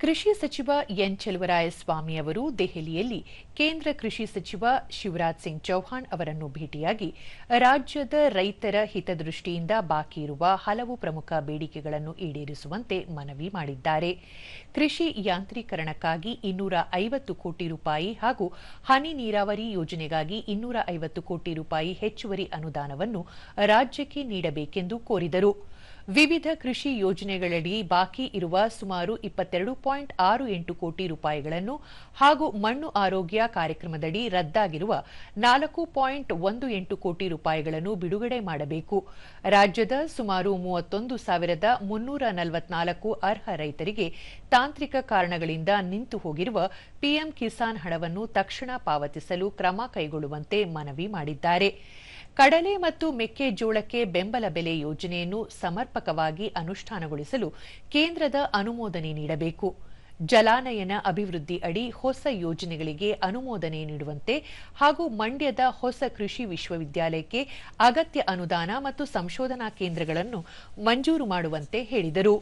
ಕೃಷಿ ಸಚಿವ ಎನ್ ಚೆಲುವರಾಯಸ್ವಾಮಿ ಅವರು ದೆಹಲಿಯಲ್ಲಿ ಕೇಂದ್ರ ಕೃಷಿ ಸಚಿವ ಶಿವರಾಜ್ ಸಿಂಗ್ ಚೌಹಾಣ್ ಅವರನ್ನು ಭೇಟಿಯಾಗಿ ರಾಜ್ಯದ ರೈತರ ಹಿತದೃಷ್ಟಿಯಿಂದ ಬಾಕಿ ಇರುವ ಹಲವು ಪ್ರಮುಖ ಬೇಡಿಕೆಗಳನ್ನು ಈಡೇರಿಸುವಂತೆ ಮನವಿ ಮಾಡಿದ್ದಾರೆ. ಕೃಷಿ ಯಾಂತ್ರೀಕರಣಕ್ಕಾಗಿ ಇನ್ನೂರ ಐವತ್ತು ಕೋಟಿ ರೂಪಾಯಿ ಹಾಗೂ ಹನಿ ನೀರಾವರಿ ಯೋಜನೆಗಾಗಿ ಇನ್ನೂರ ಐವತ್ತು ಕೋಟಿ ರೂಪಾಯಿ ಹೆಚ್ಚುವರಿ ಅನುದಾನವನ್ನು ರಾಜ್ಯಕ್ಕೆ ನೀಡಬೇಕೆಂದು ಕೋರಿದರು. ವಿವಿಧ ಕೃಷಿ ಯೋಜನೆಗಳಡಿ ಬಾಕಿ ಇರುವ ಸುಮಾರು ಇಪ್ಪತ್ತೆರಡು ಪಾಯಿಂಟ್ ಆರು ಎಂಟು ಕೋಟಿ ರೂಪಾಯಿಗಳನ್ನು ಹಾಗೂ ಮಣ್ಣು ಆರೋಗ್ಯ ಕಾರ್ಯಕ್ರಮದಡಿ ರದ್ದಾಗಿರುವ ನಾಲ್ಕು ಪಾಯಿಂಟ್ ಒಂದು ಎಂಟು ಕೋಟಿ ರೂಪಾಯಿಗಳನ್ನು ಬಿಡುಗಡೆ ಮಾಡಬೇಕು. ರಾಜ್ಯದ ಸುಮಾರು ಮೂವತ್ತೊಂದು ಸಾವಿರದ ಮುನ್ನೂರ ನಲವತ್ನಾಲ್ಕು ಅರ್ಹ ರೈತರಿಗೆ ತಾಂತ್ರಿಕ ಕಾರಣಗಳಿಂದ ನಿಂತು ಹೋಗಿರುವ ಪಿಎಂ ಕಿಸಾನ್ ಹಣವನ್ನು ತಕ್ಷಣ ಪಾವತಿಸಲು ಕ್ರಮ ಕೈಗೊಳ್ಳುವಂತೆ ಮನವಿ ಮಾಡಿದ್ದಾರೆ. ಕಡಲೆ ಮತ್ತು ಮೆಕ್ಕೆಜೋಳಕ್ಕೆ ಬೆಂಬಲ ಬೆಲೆ ಯೋಜನೆಯನ್ನು ಸಮರ್ಪಕವಾಗಿ ಅನುಷ್ಠಾನಗೊಳಿಸಲು ಕೇಂದ್ರದ ಅನುಮೋದನೆ ನೀಡಬೇಕು. ಜಲಾನಯನ ಅಭಿವೃದ್ಧಿ ಅಡಿ ಹೊಸ ಯೋಜನೆಗಳಿಗೆ ಅನುಮೋದನೆ ನೀಡುವಂತೆ ಹಾಗೂ ಮಂಡ್ಯದ ಹೊಸ ಕೃಷಿ ವಿಶ್ವವಿದ್ಯಾಲಯಕ್ಕೆ ಅಗತ್ಯ ಅನುದಾನ ಮತ್ತು ಸಂಶೋಧನಾ ಕೇಂದ್ರಗಳನ್ನು ಮಂಜೂರು ಮಾಡುವಂತೆ ಹೇಳಿದರು.